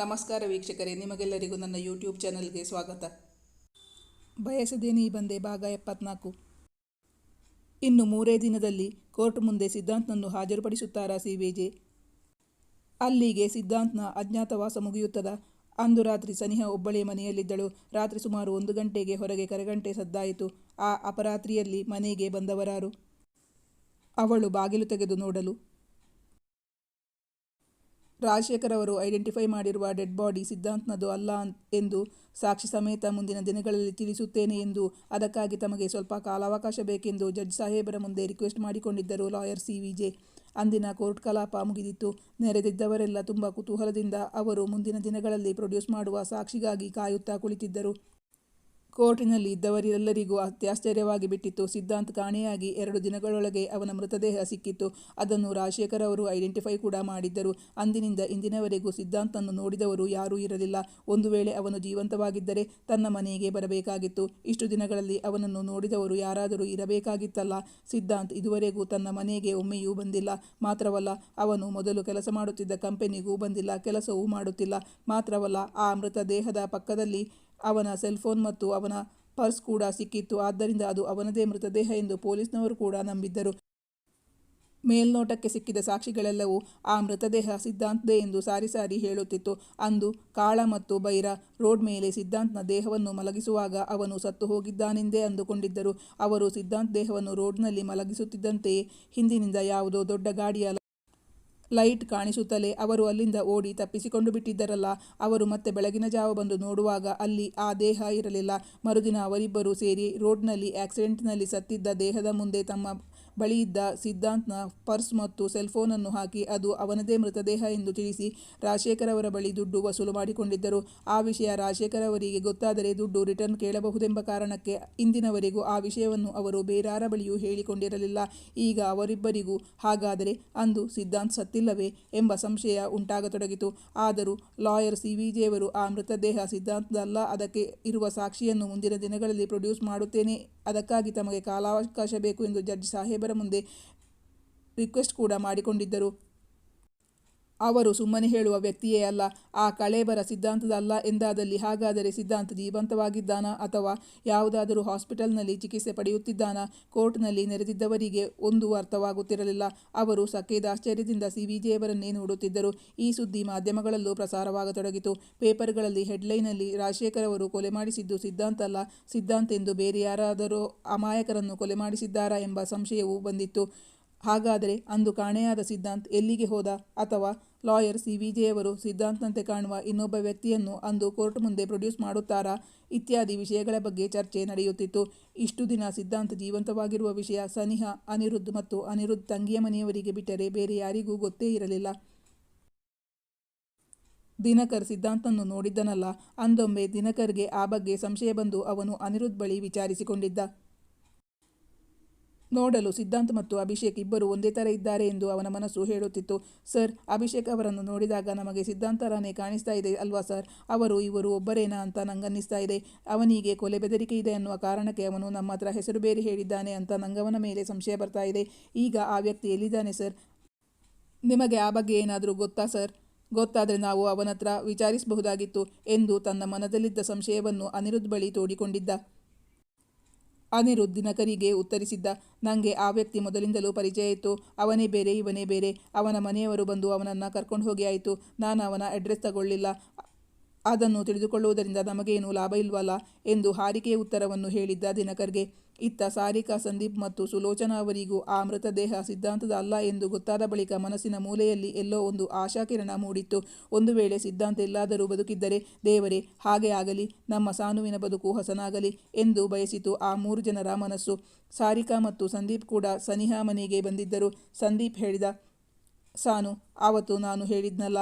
ನಮಸ್ಕಾರ ವೀಕ್ಷಕರೇ, ನಿಮಗೆಲ್ಲರಿಗೂ ನನ್ನ ಯೂಟ್ಯೂಬ್ ಚಾನಲ್ಗೆ ಸ್ವಾಗತ. ಬಯಸದೇ ನೀ ಬಂದೆ ಭಾಗ ಎಪ್ಪತ್ನಾಲ್ಕು. ಇನ್ನು ಮೂರೇ ದಿನದಲ್ಲಿ ಕೋರ್ಟ್ ಮುಂದೆ ಸಿದ್ಧಾಂತ್ನನ್ನು ಹಾಜರುಪಡಿಸುತ್ತಾರಾ ಸಿಬಿಜೆ ಅಲ್ಲಿಗೆ ಸಿದ್ಧಾಂತ್ನ ಅಜ್ಞಾತವಾಸ ಮುಗಿಯುತ್ತದ. ಅಂದು ರಾತ್ರಿ ಸನಿಹ ಒಬ್ಬಳೇ ಮನೆಯಲ್ಲಿದ್ದಳು. ರಾತ್ರಿ ಸುಮಾರು ಒಂದು ಗಂಟೆಗೆ ಹೊರಗೆ ಕರೆಗಂಟೆ ಸದ್ದಾಯಿತು. ಆ ಅಪರಾತ್ರಿಯಲ್ಲಿ ಮನೆಗೆ ಬಂದವರಾರು? ಅವಳು ಬಾಗಿಲು ತೆಗೆದು ನೋಡಲು ರಾಜಶೇಖರ್ ಅವರು ಐಡೆಂಟಿಫೈ ಮಾಡಿರುವ ಡೆಡ್ ಬಾಡಿ ಸಿದ್ಧಾಂತ್ನದು ಅಲ್ಲ ಎಂದು ಸಾಕ್ಷಿ ಸಮೇತ ಮುಂದಿನ ದಿನಗಳಲ್ಲಿ ತಿಳಿಸುತ್ತೇನೆ ಎಂದು ಅದಕ್ಕಾಗಿ ತಮಗೆ ಸ್ವಲ್ಪ ಕಾಲಾವಕಾಶ ಬೇಕೆಂದು ಜಡ್ಜ್ ಸಾಹೇಬರ ಮುಂದೆ ರಿಕ್ವೆಸ್ಟ್ ಮಾಡಿಕೊಂಡಿದ್ದರು ಲಾಯರ್ ಸಿ ವಿಜೆ ಅಂದಿನ ಕೋರ್ಟ್ ಕಲಾಪ ಮುಗಿದಿತ್ತು. ನೆರೆದಿದ್ದವರೆಲ್ಲ ತುಂಬ ಕುತೂಹಲದಿಂದ ಅವರು ಮುಂದಿನ ದಿನಗಳಲ್ಲಿ ಪ್ರೊಡ್ಯೂಸ್ ಮಾಡುವ ಸಾಕ್ಷಿಗಾಗಿ ಕಾಯುತ್ತಾ ಕುಳಿತಿದ್ದರು. ಕೋರ್ಟಿನಲ್ಲಿ ಇದ್ದವರೆಲ್ಲರಿಗೂ ಅತ್ಯಾಶ್ಚರ್ಯವಾಗಿ ಬಿಟ್ಟಿತ್ತು. ಸಿದ್ಧಾಂತ್ ಕಾಣೆಯಾಗಿ ಎರಡು ದಿನಗಳೊಳಗೆ ಅವನ ಮೃತದೇಹ ಸಿಕ್ಕಿತ್ತು. ಅದನ್ನು ರಾಜಶೇಖರ್ ಅವರು ಐಡೆಂಟಿಫೈ ಕೂಡ ಮಾಡಿದ್ದರು. ಅಂದಿನಿಂದ ಇಂದಿನವರೆಗೂ ಸಿದ್ಧಾಂತನ್ನು ನೋಡಿದವರು ಯಾರೂ ಇರಲಿಲ್ಲ. ಒಂದು ವೇಳೆ ಅವನು ಜೀವಂತವಾಗಿದ್ದರೆ ತನ್ನ ಮನೆಗೆ ಬರಬೇಕಾಗಿತ್ತು. ಇಷ್ಟು ದಿನಗಳಲ್ಲಿ ಅವನನ್ನು ನೋಡಿದವರು ಯಾರಾದರೂ ಇರಬೇಕಾಗಿತ್ತಲ್ಲ. ಸಿದ್ಧಾಂತ್ ಇದುವರೆಗೂ ತನ್ನ ಮನೆಗೆ ಒಮ್ಮೆಯೂ ಬಂದಿಲ್ಲ. ಮಾತ್ರವಲ್ಲ, ಅವನು ಮೊದಲು ಕೆಲಸ ಮಾಡುತ್ತಿದ್ದ ಕಂಪನಿಗೂ ಬಂದಿಲ್ಲ, ಕೆಲಸವೂ ಮಾಡುತ್ತಿಲ್ಲ. ಮಾತ್ರವಲ್ಲ, ಆ ಮೃತದೇಹದ ಪಕ್ಕದಲ್ಲಿ ಅವನ ಸೆಲ್ಫೋನ್ ಮತ್ತು ಅವನ ಪರ್ಸ್ ಕೂಡ ಸಿಕ್ಕಿತ್ತು. ಆದ್ದರಿಂದ ಅದು ಅವನದೇ ಮೃತದೇಹ ಎಂದು ಪೊಲೀಸ್ನವರು ಕೂಡ ನಂಬಿದ್ದರು. ಮೇಲ್ನೋಟಕ್ಕೆ ಸಿಕ್ಕಿದ ಸಾಕ್ಷಿಗಳೆಲ್ಲವೂ ಆ ಮೃತದೇಹ ಸಿದ್ಧಾಂತದೇ ಎಂದು ಸಾರಿ ಸಾರಿ ಹೇಳುತ್ತಿತ್ತು. ಅಂದು ಕಾಳ ಮತ್ತು ಬೈರ ರೋಡ್ ಮೇಲೆ ಸಿದ್ಧಾಂತ್ನ ದೇಹವನ್ನು ಮಲಗಿಸುವಾಗ ಅವನು ಸತ್ತು ಹೋಗಿದ್ದಾನೆಂದೇ ಅಂದುಕೊಂಡಿದ್ದರು. ಅವರು ಸಿದ್ಧಾಂತ್ ದೇಹವನ್ನು ರೋಡ್ನಲ್ಲಿ ಮಲಗಿಸುತ್ತಿದ್ದಂತೆಯೇ ಹಿಂದಿನಿಂದ ಯಾವುದೋ ದೊಡ್ಡ ಗಾಡಿಯ ಲೈಟ್ ಕಾಣಿಸುತ್ತಲೇ ಅವರು ಅಲ್ಲಿಂದ ಓಡಿ ತಪ್ಪಿಸಿಕೊಂಡು ಬಿಟ್ಟಿದ್ದರಲ್ಲ. ಅವರು ಮತ್ತೆ ಬೆಳಗಿನ ಜಾವ ಬಂದು ನೋಡುವಾಗ ಅಲ್ಲಿ ಆ ದೇಹ ಇರಲಿಲ್ಲ. ಮರುದಿನ ಅವರಿಬ್ಬರೂ ಸೇರಿ ರೋಡ್ನಲ್ಲಿ ಆಕ್ಸಿಡೆಂಟ್ನಲ್ಲಿ ಸತ್ತಿದ್ದ ದೇಹದ ಮುಂದೆ ತಮ್ಮ ಬಳಿಯಿದ್ದ ಸಿದ್ಧಾಂತ್ನ ಪರ್ಸ್ ಮತ್ತು ಸೆಲ್ಫೋನನ್ನು ಹಾಕಿ ಅದು ಅವನದೇ ಮೃತದೇಹ ಎಂದು ತಿಳಿಸಿ ರಾಜಶೇಖರ್ ಅವರ ಬಳಿ ದುಡ್ಡು ವಸೂಲು ಮಾಡಿಕೊಂಡಿದ್ದರು. ಆ ವಿಷಯ ರಾಜಶೇಖರ್ ಅವರಿಗೆ ಗೊತ್ತಾದರೆ ದುಡ್ಡು ರಿಟರ್ನ್ ಕೇಳಬಹುದೆಂಬ ಕಾರಣಕ್ಕೆ ಇಂದಿನವರೆಗೂ ಆ ವಿಷಯವನ್ನು ಅವರು ಬೇರಾರ ಬಳಿಯೂ ಹೇಳಿಕೊಂಡಿರಲಿಲ್ಲ. ಈಗ ಅವರಿಬ್ಬರಿಗೂ ಹಾಗಾದರೆ ಅಂದು ಸಿದ್ಧಾಂತ್ ಸತ್ತಿಲ್ಲವೇ ಎಂಬ ಸಂಶಯ ಉಂಟಾಗತೊಡಗಿತು. ಆದರೂ ಲಾಯರ್ ಸಿ ವಿ ಜೆಯವರು ಆ ಮೃತದೇಹ ಸಿದ್ಧಾಂತದಲ್ಲ, ಅದಕ್ಕೆ ಇರುವ ಸಾಕ್ಷಿಯನ್ನು ಮುಂದಿನ ದಿನಗಳಲ್ಲಿ ಪ್ರೊಡ್ಯೂಸ್ ಮಾಡುತ್ತೇನೆ. ಅದಕ್ಕಾಗಿ ತಮಗೆ ಕಾಲಾವಕಾಶ ಬೇಕು ಎಂದು ಜಡ್ಜ್ ಮುಂದೆ ರಿಕ್ವೆಸ್ಟ್ ಕೂಡ ಮಾಡಿಕೊಂಡಿದ್ದರು. ಅವರು ಸುಮ್ಮನೆ ಹೇಳುವ ವ್ಯಕ್ತಿಯೇ ಅಲ್ಲ, ಆ ಕಳೇಬರ ಸಿದ್ಧಾಂತದಲ್ಲ ಎಂದಾದಲ್ಲಿ ಹಾಗಾದರೆ ಸಿದ್ಧಾಂತ ಜೀವಂತವಾಗಿದ್ದಾನಾ ಅಥವಾ ಯಾವುದಾದರೂ ಹಾಸ್ಪಿಟಲ್ನಲ್ಲಿ ಚಿಕಿತ್ಸೆ ಪಡೆಯುತ್ತಿದ್ದಾನಾ? ಕೋರ್ಟ್ನಲ್ಲಿ ನೆರೆದಿದ್ದವರಿಗೆ ಒಂದು ಅರ್ಥವಾಗುತ್ತಿರಲಿಲ್ಲ. ಅವರು ಸಖೇದಾಶ್ಚರ್ಯದಿಂದ ಸಿವಿಜಿಯವರನ್ನೇ ನೋಡುತ್ತಿದ್ದರು. ಈ ಸುದ್ದಿ ಮಾಧ್ಯಮಗಳಲ್ಲೂ ಪ್ರಸಾರವಾಗತೊಡಗಿತು. ಪೇಪರ್ಗಳಲ್ಲಿ ಹೆಡ್ಲೈನಲ್ಲಿ ರಾಜಶೇಖರ್ ಅವರು ಕೊಲೆ ಮಾಡಿಸಿದ್ದು ಸಿದ್ಧಾಂತ ಅಲ್ಲ. ಸಿದ್ಧಾಂತ ಎಂದು ಬೇರೆ ಯಾರಾದರೂ ಅಮಾಯಕರನ್ನು ಕೊಲೆ ಮಾಡಿಸಿದ್ದಾರಾ ಎಂಬ ಸಂಶಯವೂ ಬಂದಿತ್ತು. ಹಾಗಾದರೆ ಅಂದು ಕಾಣೆಯಾದ ಸಿದ್ಧಾಂತ್ ಎಲ್ಲಿಗೆ ಹೋದ ಅಥವಾ ಲಾಯರ್ ಸಿ ವಿಜಯವರು ಸಿದ್ಧಾಂತ್ನಂತೆ ಕಾಣುವ ಇನ್ನೊಬ್ಬ ವ್ಯಕ್ತಿಯನ್ನು ಅಂದು ಕೋರ್ಟ್ ಮುಂದೆ ಪ್ರೊಡ್ಯೂಸ್ ಮಾಡುತ್ತಾರಾ ಇತ್ಯಾದಿ ವಿಷಯಗಳ ಬಗ್ಗೆ ಚರ್ಚೆ ನಡೆಯುತ್ತಿತ್ತು. ಇಷ್ಟು ದಿನ ಸಿದ್ಧಾಂತ್ ಜೀವಂತವಾಗಿರುವ ವಿಷಯ ಸನಿಹ, ಅನಿರುದ್ಧ್ ಮತ್ತು ಅನಿರುದ್ಧ್ ತಂಗಿಯ ಮನೆಯವರಿಗೆ ಬಿಟ್ಟರೆ ಬೇರೆ ಯಾರಿಗೂ ಗೊತ್ತೇ ಇರಲಿಲ್ಲ. ದಿನಕರ್ ಸಿದ್ಧಾಂತನ್ನು ನೋಡಿದ್ದನಲ್ಲ, ಅಂದೊಮ್ಮೆ ದಿನಕರ್ಗೆ ಆ ಬಗ್ಗೆ ಸಂಶಯ ಬಂದು ಅವನು ಅನಿರುದ್ಧ್ ಬಳಿ ವಿಚಾರಿಸಿಕೊಂಡಿದ್ದ. ನೋಡಲು ಸಿದ್ಧಾಂತ್ ಮತ್ತು ಅಭಿಷೇಕ್ ಇಬ್ಬರು ಒಂದೇ ಥರ ಇದ್ದಾರೆ ಎಂದು ಅವನ ಮನಸ್ಸು ಹೇಳುತ್ತಿತ್ತು. ಸರ್, ಅಭಿಷೇಕ್ ಅವರನ್ನು ನೋಡಿದಾಗ ನಮಗೆ ಸಿದ್ಧಾಂತರಾನೇ ಕಾಣಿಸ್ತಾ ಇದೆ ಅಲ್ವಾ ಸರ್? ಅವರು ಇವರು ಒಬ್ಬರೇನಾ ಅಂತ ನಂಗನ್ನಿಸ್ತಾ ಇದೆ. ಅವನಿಗೆ ಕೊಲೆ ಬೆದರಿಕೆ ಇದೆ ಅನ್ನುವ ಕಾರಣಕ್ಕೆ ಅವನು ನಮ್ಮ ಹತ್ರ ಹೆಸರು ಬೇರೆ ಹೇಳಿದ್ದಾನೆ ಅಂತ ನಂಗವನ ಮೇಲೆ ಸಂಶಯ ಬರ್ತಾ ಇದೆ. ಈಗ ಆ ವ್ಯಕ್ತಿ ಎಲ್ಲಿದ್ದಾನೆ ಸರ್? ನಿಮಗೆ ಆ ಬಗ್ಗೆ ಏನಾದರೂ ಗೊತ್ತಾ ಸರ್? ಗೊತ್ತಾದರೆ ನಾವು ಅವನತ್ರ ವಿಚಾರಿಸಬಹುದಾಗಿತ್ತು ಎಂದು ತನ್ನ ಮನದಲ್ಲಿದ್ದ ಸಂಶಯವನ್ನು ಅನಿರುದ್ಧ ಬಳಿ ತೋಡಿಕೊಂಡಿದ್ದ. ಅನಿರುದ್ಧ್ ಕರಿಗೆ ಉತ್ತರಿಸಿದ್ದ. ನನಗೆ ಆ ವ್ಯಕ್ತಿ ಮೊದಲಿಂದಲೂ ಪರಿಚಯ ಇತ್ತು. ಅವನೇ ಬೇರೆ, ಇವನೇ ಬೇರೆ. ಅವನ ಮನೆಯವರು ಬಂದು ಅವನನ್ನು ಕರ್ಕೊಂಡು ಹೋಗಿ ಆಯಿತು. ನಾನು ಅವನ ಅಡ್ರೆಸ್ ತಗೊಳ್ಳಿಲ್ಲ. ಅದನ್ನು ತಿಳಿದುಕೊಳ್ಳುವುದರಿಂದ ನಮಗೇನು ಲಾಭ ಇಲ್ವಲ್ಲ ಎಂದು ಹಾರಿಕೆಯ ಉತ್ತರವನ್ನು ಹೇಳಿದ್ದ ದಿನಕರ್ಗೆ. ಇತ್ತ ಸಾರಿಕಾ ಸಂದೀಪ್ ಮತ್ತು ಸುಲೋಚನಾ ಅವರಿಗೂ ಆ ಮೃತದೇಹ ಸಿದ್ಧಾಂತದ ಅಲ್ಲ ಎಂದು ಗೊತ್ತಾದ ಬಳಿಕ ಮನಸ್ಸಿನ ಮೂಲೆಯಲ್ಲಿ ಎಲ್ಲೋ ಒಂದು ಆಶಾಕಿರಣ ಮೂಡಿತ್ತು. ಒಂದು ವೇಳೆ ಸಿದ್ಧಾಂತ ಎಲ್ಲಾದರೂ ಬದುಕಿದ್ದರೆ, ದೇವರೇ, ಹಾಗೆ ಆಗಲಿ, ನಮ್ಮ ಸಾನುವಿನ ಬದುಕು ಹೊಸನಾಗಲಿ ಎಂದು ಬಯಸಿತು ಆ ಮೂರು ಜನರ ಮನಸ್ಸು. ಸಾರಿಕಾ ಮತ್ತು ಸಂದೀಪ್ ಕೂಡ ಸನಿಹಾ ಮನೆಗೆ ಬಂದಿದ್ದರು. ಸಂದೀಪ್ ಹೇಳಿದ, ಸಾನು, ಆವತ್ತು ನಾನು ಹೇಳಿದ್ನಲ್ಲ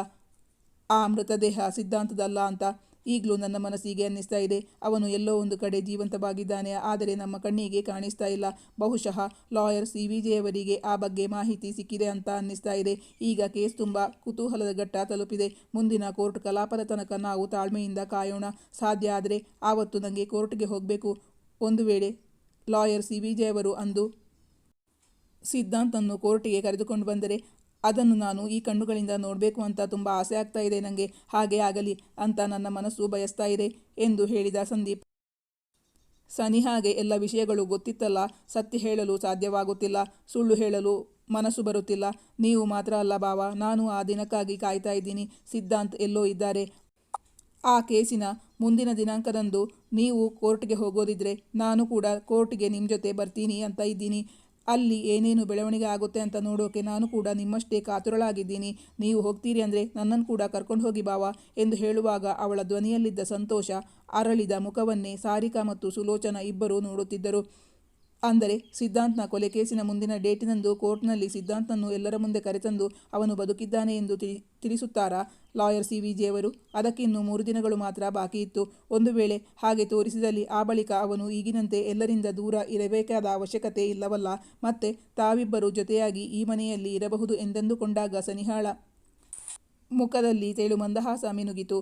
ಆ ಮೃತದೇಹ ಸಿದ್ಧಾಂತದಲ್ಲ ಅಂತ ಈಗಲೂ ನನ್ನ ಮನಸ್ಸಿಗೆ ಅನ್ನಿಸ್ತಾ ಇದೆ. ಅವನು ಎಲ್ಲೋ ಒಂದು ಕಡೆ ಜೀವಂತವಾಗಿದ್ದಾನೆ. ಆದರೆ ನಮ್ಮ ಕಣ್ಣಿಗೆ ಕಾಣಿಸ್ತಾ ಇಲ್ಲ. ಬಹುಶಃ ಲಾಯರ್ ಸಿ ವಿ ಜೆಯವರಿಗೆ ಆ ಬಗ್ಗೆ ಮಾಹಿತಿ ಸಿಕ್ಕಿದೆ ಅಂತ ಅನ್ನಿಸ್ತಾ ಇದೆ. ಈಗ ಕೇಸ್ ತುಂಬ ಕುತೂಹಲದ ಘಟ್ಟ ತಲುಪಿದೆ. ಮುಂದಿನ ಕೋರ್ಟ್ ಕಲಾಪದ ತನಕ ನಾವು ತಾಳ್ಮೆಯಿಂದ ಕಾಯೋಣ. ಸಾಧ್ಯ ಆದರೆ ಆವತ್ತು ನನಗೆ ಕೋರ್ಟ್ಗೆ ಹೋಗಬೇಕು. ಒಂದು ವೇಳೆ ಲಾಯರ್ ಸಿ ವಿ ಜೆಯವರು ಅಂದು ಸಿದ್ಧಾಂತನ್ನು ಕೋರ್ಟಿಗೆ ಕರೆದುಕೊಂಡು ಬಂದರೆ ಅದನ್ನು ನಾನು ಈ ಕಣ್ಣುಗಳಿಂದ ನೋಡಬೇಕು ಅಂತ ತುಂಬ ಆಸೆ ಆಗ್ತಾ ಇದೆ. ನನಗೆ ಹಾಗೆ ಆಗಲಿ ಅಂತ ನನ್ನ ಮನಸ್ಸು ಬಯಸ್ತಾ ಇದೆ ಎಂದು ಹೇಳಿದ ಸಂದೀಪ್. ಸನಿ ಹಾಗೆ ಎಲ್ಲ ವಿಷಯಗಳು ಗೊತ್ತಿತ್ತಲ್ಲ. ಸತ್ಯ ಹೇಳಲು ಸಾಧ್ಯವಾಗುತ್ತಿಲ್ಲ. ಸುಳ್ಳು ಹೇಳಲು ಮನಸ್ಸು ಬರುತ್ತಿಲ್ಲ. ನೀವು ಮಾತ್ರ ಅಲ್ಲ ಬಾವ ನಾನು ಆ ದಿನಕ್ಕಾಗಿ ಕಾಯ್ತಾ ಇದ್ದೀನಿ. ಸಿದ್ಧಾಂತ್ ಎಲ್ಲೋ ಇದ್ದಾರೆ. ಆ ಕೇಸಿನ ಮುಂದಿನ ದಿನಾಂಕದಂದು ನೀವು ಕೋರ್ಟ್ಗೆ ಹೋಗೋದಿದ್ರೆ ನಾನು ಕೂಡ ಕೋರ್ಟ್ಗೆ ನಿಮ್ಮ ಜೊತೆ ಬರ್ತೀನಿ ಅಂತ ಇದ್ದೀನಿ. ಅಲ್ಲಿ ಏನೇನು ಬೆಳವಣಿಗೆ ಆಗುತ್ತೆ ಅಂತ ನೋಡೋಕೆ ನಾನು ಕೂಡ ನಿಮ್ಮಷ್ಟೇ ಕಾತುರಳಾಗಿದ್ದೀನಿ. ನೀವು ಹೋಗ್ತೀರಿ ಅಂದರೆ ನನ್ನನ್ನು ಕೂಡ ಕರ್ಕೊಂಡು ಹೋಗಿ ಬಾವ ಎಂದು ಹೇಳುವಾಗ ಅವಳ ಧ್ವನಿಯಲ್ಲಿದ್ದ ಸಂತೋಷ, ಅರಳಿದ ಮುಖವನ್ನೇ ಸಾರಿಕಾ ಮತ್ತು ಸುಲೋಚನ ಇಬ್ಬರೂ ನೋಡುತ್ತಿದ್ದರು. ಅಂದರೆ ಸಿದ್ಧಾಂತ್ನ ಕೊಲೆ ಕೇಸಿನ ಮುಂದಿನ ಡೇಟಿನಂದು ಕೋರ್ಟ್ನಲ್ಲಿ ಸಿದ್ಧಾಂತ್ನನ್ನು ಎಲ್ಲರ ಮುಂದೆ ಕರೆತಂದು ಅವನು ಬದುಕಿದ್ದಾನೆ ಎಂದು ತಿಳಿ, ತಿಳಿಸುತ್ತಾರಾ ಲಾಯರ್ ಸಿ ವಿ ಜಿಯವರು ಅದಕ್ಕಿನ್ನು ಮೂರು ದಿನಗಳು ಮಾತ್ರ ಬಾಕಿ ಇತ್ತು. ಒಂದು ವೇಳೆ ಹಾಗೆ ತೋರಿಸಿದಲ್ಲಿ ಆ ಬಳಿಕ ಅವನು ಈಗಿನಂತೆ ಎಲ್ಲರಿಂದ ದೂರ ಇರಬೇಕಾದ ಅವಶ್ಯಕತೆ ಇಲ್ಲವಲ್ಲ, ಮತ್ತೆ ತಾವಿಬ್ಬರು ಜೊತೆಯಾಗಿ ಈ ಮನೆಯಲ್ಲಿ ಇರಬಹುದು ಎಂದೆಂದುಕೊಂಡಾಗ ಸನಿಹಾಳ ಮುಖದಲ್ಲಿ ತೇಳು ಮಂದಹಾಸ ಮಿನುಗಿತು.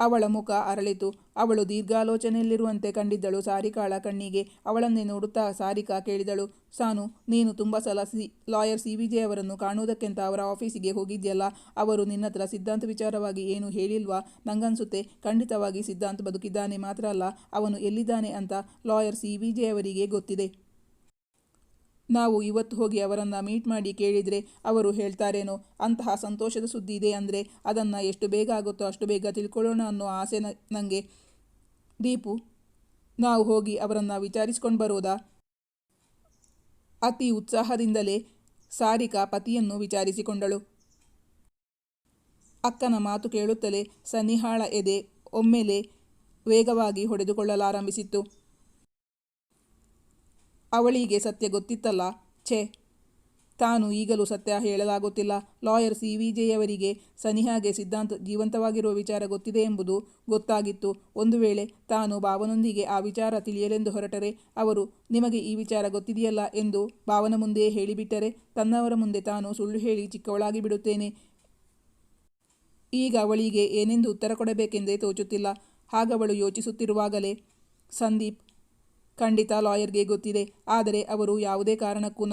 ಅವಳ ಮುಖ ಅರಳಿತು. ಅವಳು ದೀರ್ಘಾಲೋಚನೆಯಲ್ಲಿರುವಂತೆ ಕಂಡಿದ್ದಳು. ಸಾರಿಕಾಳ ಕಣ್ಣಿಗೆ ಅವಳನ್ನೇ ನೋಡುತ್ತಾ ಸಾರಿಕಾ ಕೇಳಿದಳು. ಸಾನು, ನೀನು ತುಂಬ ಸಲ ಸಿ, ಲಾಯರ್ ಸಿ ವಿಜಯ್ ಅವರನ್ನು ಕಾಣುವುದಕ್ಕಿಂತ ಅವರ ಆಫೀಸಿಗೆ ಹೋಗಿದ್ಯಲ್ಲ? ಅವರು ನಿನ್ನತ್ರ ಸಿದ್ಧಾಂತ ವಿಚಾರವಾಗಿ ಏನು ಹೇಳಿಲ್ವಾ? ನಂಗನ್ಸುತ್ತೆ, ಖಂಡಿತವಾಗಿ ಸಿದ್ಧಾಂತ ಬದುಕಿದ್ದಾನೆ ಮಾತ್ರ ಅಲ್ಲ, ಅವನು ಎಲ್ಲಿದ್ದಾನೆ ಅಂತ ಲಾಯರ್ ಸಿ ವಿಜಯ್ ಅವರಿಗೆ ಗೊತ್ತಿದೆ. ನಾವು ಇವತ್ತು ಹೋಗಿ ಅವರನ್ನು ಮೀಟ್ ಮಾಡಿ ಕೇಳಿದರೆ ಅವರು ಹೇಳ್ತಾರೇನೋ? ಅಂತಹ ಸಂತೋಷದ ಸುದ್ದಿ ಇದೆ ಅಂದರೆ ಅದನ್ನು ಎಷ್ಟು ಬೇಗ ಆಗುತ್ತೋ ಅಷ್ಟು ಬೇಗ ತಿಳ್ಕೊಳ್ಳೋಣ ಅನ್ನೋ ಆಸೆ ನನಗೆ ದೀಪು, ನಾವು ಹೋಗಿ ಅವರನ್ನು ವಿಚಾರಿಸ್ಕೊಂಡು ಬರೋದಾ? ಅತಿ ಉತ್ಸಾಹದಿಂದಲೇ ಸಾರಿಕಾ ಪತಿಯನ್ನು ವಿಚಾರಿಸಿಕೊಂಡಳು. ಅಕ್ಕನ ಮಾತು ಕೇಳುತ್ತಲೇ ಸನಿಹಾಳ ಎದೆ ಒಮ್ಮೆಲೆ ವೇಗವಾಗಿ ಹೊಡೆದುಕೊಳ್ಳಲಾರಂಭಿಸಿತ್ತು. ಅವಳಿಗೆ ಸತ್ಯ ಗೊತ್ತಿತ್ತಲ್ಲ? ಛೇ! ತಾನು ಈಗಲೂ ಸತ್ಯ ಹೇಳಲಾಗುತ್ತಿಲ್ಲ. Lawyer C. ವಿ. ಜೆಯವರಿಗೆ ಸನಿಹಾಗೆ ಸಿದ್ಧಾಂತ ಜೀವಂತವಾಗಿರುವ ವಿಚಾರ ಗೊತ್ತಿದೆ ಎಂಬುದು ಗೊತ್ತಾಗಿತ್ತು. ಒಂದು ವೇಳೆ ತಾನು ಭಾವನೊಂದಿಗೆ ಆ ವಿಚಾರ ತಿಳಿಯಲೆಂದು ಹೊರಟರೆ, ಅವರು, ನಿಮಗೆ ಈ ವಿಚಾರ ಗೊತ್ತಿದೆಯಲ್ಲ? ಎಂದು ಭಾವನ ಮುಂದೆಯೇ ಹೇಳಿಬಿಟ್ಟರೆ, ತನ್ನವರ ಮುಂದೆ ತಾನು ಸುಳ್ಳು ಹೇಳಿ ಚಿಕ್ಕವಳಾಗಿ ಬಿಡುತ್ತೇನೆ. ಈಗ ಅವಳಿಗೆ ಏನೆಂದು ಉತ್ತರ ಕೊಡಬೇಕೆಂದೇ ತೋಚುತ್ತಿಲ್ಲ. ಹಾಗವಳು ಯೋಚಿಸುತ್ತಿರುವಾಗಲೇ, ಸಂದೀಪ್ ಖಂಡಿತ ಲಾಯರ್ಗೆ ಗೊತ್ತಿದೆ. ಆದರೆ ಅವರು ಯಾವುದೇ ಕಾರಣಕ್ಕೂ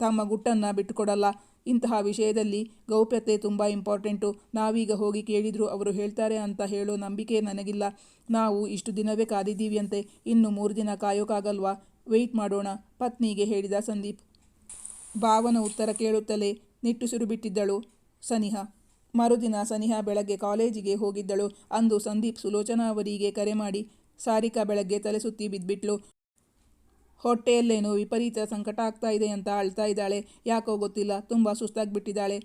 ತಮ್ಮ ಗುಟ್ಟನ್ನು ಬಿಟ್ಟುಕೊಡಲ್ಲ. ಇಂತಹ ವಿಷಯದಲ್ಲಿ ಗೌಪ್ಯತೆ ತುಂಬ ಇಂಪಾರ್ಟೆಂಟು. ನಾವೀಗ ಹೋಗಿ ಕೇಳಿದ್ರು ಅವರು ಹೇಳ್ತಾರೆ ಅಂತ ಹೇಳೋ ನಂಬಿಕೆ ನನಗಿಲ್ಲ. ನಾವು ಇಷ್ಟು ದಿನವೇ ಕಾದಿದ್ದೀವಿಯಂತೆ. ಇನ್ನು ಮೂರು ದಿನ ಕಾಯೋಕ್ಕಾಗಲ್ವಾ ವೆಯ್ಟ್ ಮಾಡೋಣ, ಪತ್ನಿಗೆ ಹೇಳಿದ ಸಂದೀಪ್. ಭಾವನ ಉತ್ತರ ಕೇಳುತ್ತಲೇ ನಿಟ್ಟುಸಿರು ಬಿಟ್ಟಿದ್ದಳು ಸನಿಹಾ. ಮರುದಿನ ಸನಿಹಾ ಬೆಳಗ್ಗೆ ಕಾಲೇಜಿಗೆ ಹೋಗಿದ್ದಳು. ಅಂದು ಸಂದೀಪ್ ಸುಲೋಚನಾ ಅವರಿಗೆ ಕರೆ ಮಾಡಿ ಸಾರಿಕಾ ಬೆಳಗ್ಗೆ ತಲೆ ಸುತ್ತಿ ಬಿದ್ಬಿಟ್ಲು. ಹೊಟ್ಟೆಯಲ್ಲೇನೋ ವಿಪರೀತ ಸಂಕಟ ಆಗ್ತಾ ಇದೆ ಅಂತ ಅಳ್ತಾ ಇದ್ದಾಳೆ. ಯಾಕೋ ಗೊತ್ತಿಲ್ಲ, ತುಂಬ ಸುಸ್ತಾಗಿಬಿಟ್ಟಿದ್ದಾಳೆ.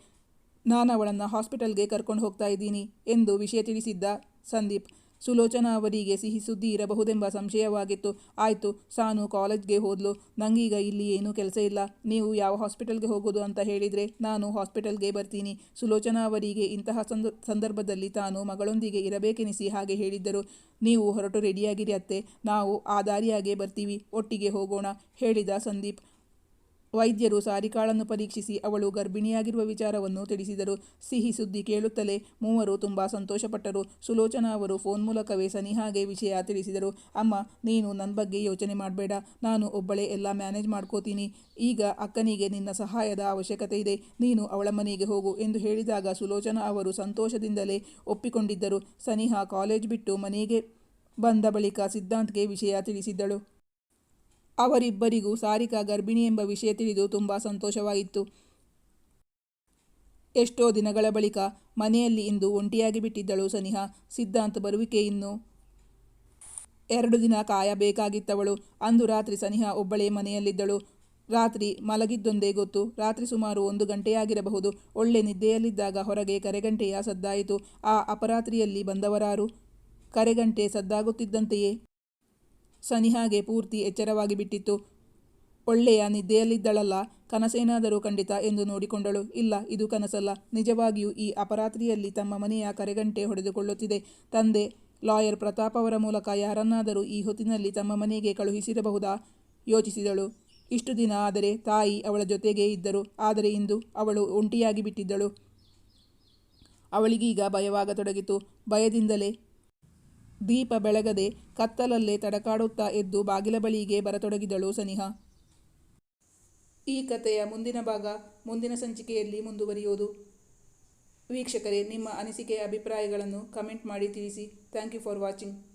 ನಾನು ಅವಳನ್ನು ಹಾಸ್ಪಿಟಲ್ಗೆ ಕರ್ಕೊಂಡು ಹೋಗ್ತಾ ಇದ್ದೀನಿ ಎಂದು ವಿಷಯ ತಿಳಿಸಿದ್ದ ಸಂದೀಪ್. ಸುಲೋಚನಾ ಅವರಿಗೆ ಸಿಹಿ ಸುದ್ದಿ ಇರಬಹುದೆಂಬ ಸಂಶಯವಾಗಿತ್ತು. ಆಯಿತು, ಸಾನು ಕಾಲೇಜ್ಗೆ ಹೋದ್ಲು. ನಂಗೀಗ ಇಲ್ಲಿ ಏನೂ ಕೆಲಸ ಇಲ್ಲ. ನೀವು ಯಾವ ಹಾಸ್ಪಿಟಲ್ಗೆ ಹೋಗೋದು ಅಂತ ಹೇಳಿದರೆ ನಾನು ಹಾಸ್ಪಿಟಲ್ಗೆ ಬರ್ತೀನಿ. ಸುಲೋಚನಾ ಅವರಿಗೆ ಇಂತಹ ಸಂದ, ಸಂದರ್ಭದಲ್ಲಿ ತಾನು ಮಗಳೊಂದಿಗೆ ಇರಬೇಕೆನಿಸಿ ಹಾಗೆ ಹೇಳಿದ್ದರು. ನೀವು ಹೊರಟು ರೆಡಿಯಾಗಿರಿ ಅತ್ತೆ. ನಾವು ಆ ದಾರಿಯಾಗೆ ಬರ್ತೀವಿ. ಒಟ್ಟಿಗೆ ಹೋಗೋಣ, ಹೇಳಿದ ಸಂದೀಪ್. ವೈದ್ಯರು ಸಾರಿಕಾಳನ್ನು ಪರೀಕ್ಷಿಸಿ ಅವಳು ಗರ್ಭಿಣಿಯಾಗಿರುವ ವಿಚಾರವನ್ನು ತಿಳಿಸಿದರು. ಸಿಹಿ ಸುದ್ದಿ ಕೇಳುತ್ತಲೇ ಮೂವರು ತುಂಬ ಸಂತೋಷಪಟ್ಟರು. ಸುಲೋಚನಾ ಅವರು ಫೋನ್ ಮೂಲಕವೇ ಸನಿಹಾಗೆ ವಿಷಯ ತಿಳಿಸಿದರು. ಅಮ್ಮ, ನೀನು ನನ್ನ ಬಗ್ಗೆ ಯೋಚನೆ ಮಾಡಬೇಡ. ನಾನು ಒಬ್ಬಳೇ ಎಲ್ಲ ಮ್ಯಾನೇಜ್ ಮಾಡ್ಕೋತೀನಿ. ಈಗ ಅಕ್ಕನಿಗೆ ನಿನ್ನ ಸಹಾಯದ ಅವಶ್ಯಕತೆ ಇದೆ. ನೀನು ಅವಳ ಮನೆಗೆ ಹೋಗು ಎಂದು ಹೇಳಿದಾಗ ಸುಲೋಚನಾ ಅವರು ಸಂತೋಷದಿಂದಲೇ ಒಪ್ಪಿಕೊಂಡಿದ್ದರು. ಸನಿಹಾ ಕಾಲೇಜ್ ಬಿಟ್ಟು ಮನೆಗೆ ಬಂದ ಬಳಿಕ ಸಿದ್ಧಾಂತ್ಗೆ ವಿಷಯ ತಿಳಿಸಿದ್ದಳು. ಅವರಿಬ್ಬರಿಗೂ ಸಾರಿಕಾ ಗರ್ಭಿಣಿ ಎಂಬ ವಿಷಯ ತಿಳಿದು ತುಂಬ ಸಂತೋಷವಾಯಿತು. ಎಷ್ಟೋ ದಿನಗಳ ಬಳಿಕ ಮನೆಯಲ್ಲಿ ಇಂದು ಒಂಟಿಯಾಗಿ ಬಿಟ್ಟಿದ್ದಳು ಸನಿಹಾ. ಸಿದ್ಧಾಂತ ಬರುವಿಕೆ ಇನ್ನು ಎರಡು ದಿನ ಕಾಯಬೇಕಾಗಿತ್ತವಳು. ಅಂದು ರಾತ್ರಿ ಸನಿಹಾ ಒಬ್ಬಳೇ ಮನೆಯಲ್ಲಿದ್ದಳು. ರಾತ್ರಿ ಮಲಗಿದ್ದೊಂದೇ ಗೊತ್ತು. ರಾತ್ರಿ ಸುಮಾರು ಒಂದು ಗಂಟೆಯಾಗಿರಬಹುದು. ಒಳ್ಳೆ ನಿದ್ದೆಯಲ್ಲಿದ್ದಾಗ ಹೊರಗೆ ಕರೆಗಂಟೆಯ ಸದ್ದಾಯಿತು. ಆ ಅಪರಾತ್ರಿಯಲ್ಲಿ ಬಂದವರಾರು? ಕರೆಗಂಟೆ ಸದ್ದಾಗುತ್ತಿದ್ದಂತೆಯೇ? ಸನಿಹಾಗೆ ಪೂರ್ತಿ ಎಚ್ಚರವಾಗಿ ಬಿಟ್ಟಿತ್ತು. ಒಳ್ಳೆಯ ನಿದ್ದೆಯಲ್ಲಿದ್ದಳಲ್ಲ. ಕನಸೇನಾದರೂ ಖಂಡಿತ ಎಂದು ನೋಡಿಕೊಂಡಳು. ಇಲ್ಲ, ಇದು ಕನಸಲ್ಲ. ನಿಜವಾಗಿಯೂ ಈ ಅಪರಾತ್ರಿಯಲ್ಲಿ ತಮ್ಮ ಮನೆಯ ಕರೆಗಂಟೆ ಹೊಡೆದುಕೊಳ್ಳುತ್ತಿದೆ. ತಂದೆ, ಲಾಯರ್ ಪ್ರತಾಪ್ ಅವರ ಮೂಲಕ ಯಾರನ್ನಾದರೂ ಈ ಹೊತ್ತಿನಲ್ಲಿ ತಮ್ಮ ಮನೆಗೆ ಕಳುಹಿಸಿರಬಹುದಾ? ಯೋಚಿಸಿದಳು. ಇಷ್ಟು ದಿನ ಆದರೆ ತಾಯಿ ಅವಳ ಜೊತೆಗೇ ಇದ್ದರು. ಆದರೆ ಇಂದು ಅವಳು ಒಂಟಿಯಾಗಿ ಬಿಟ್ಟಿದ್ದಳು. ಅವಳಿಗೀಗ ಭಯವಾಗತೊಡಗಿತು. ಭಯದಿಂದಲೇ ದೀಪ ಬೆಳಗದೆ ಕತ್ತಲಲ್ಲೇ ತಡಕಾಡುತ್ತಾ ಎದ್ದು ಬಾಗಿಲ ಬಳಿಗೆ ಬರತೊಡಗಿದಳು ಸನಿಹ. ಈ ಕಥೆಯ ಮುಂದಿನ ಭಾಗ ಮುಂದಿನ ಸಂಚಿಕೆಯಲ್ಲಿ ಮುಂದುವರಿಯುವುದು ವೀಕ್ಷಕರೇ, ನಿಮ್ಮ ಅನಿಸಿಕೆ, ಅಭಿಪ್ರಾಯಗಳನ್ನು ಕಮೆಂಟ್ ಮಾಡಿ ತಿಳಿಸಿ. Thank you for watching.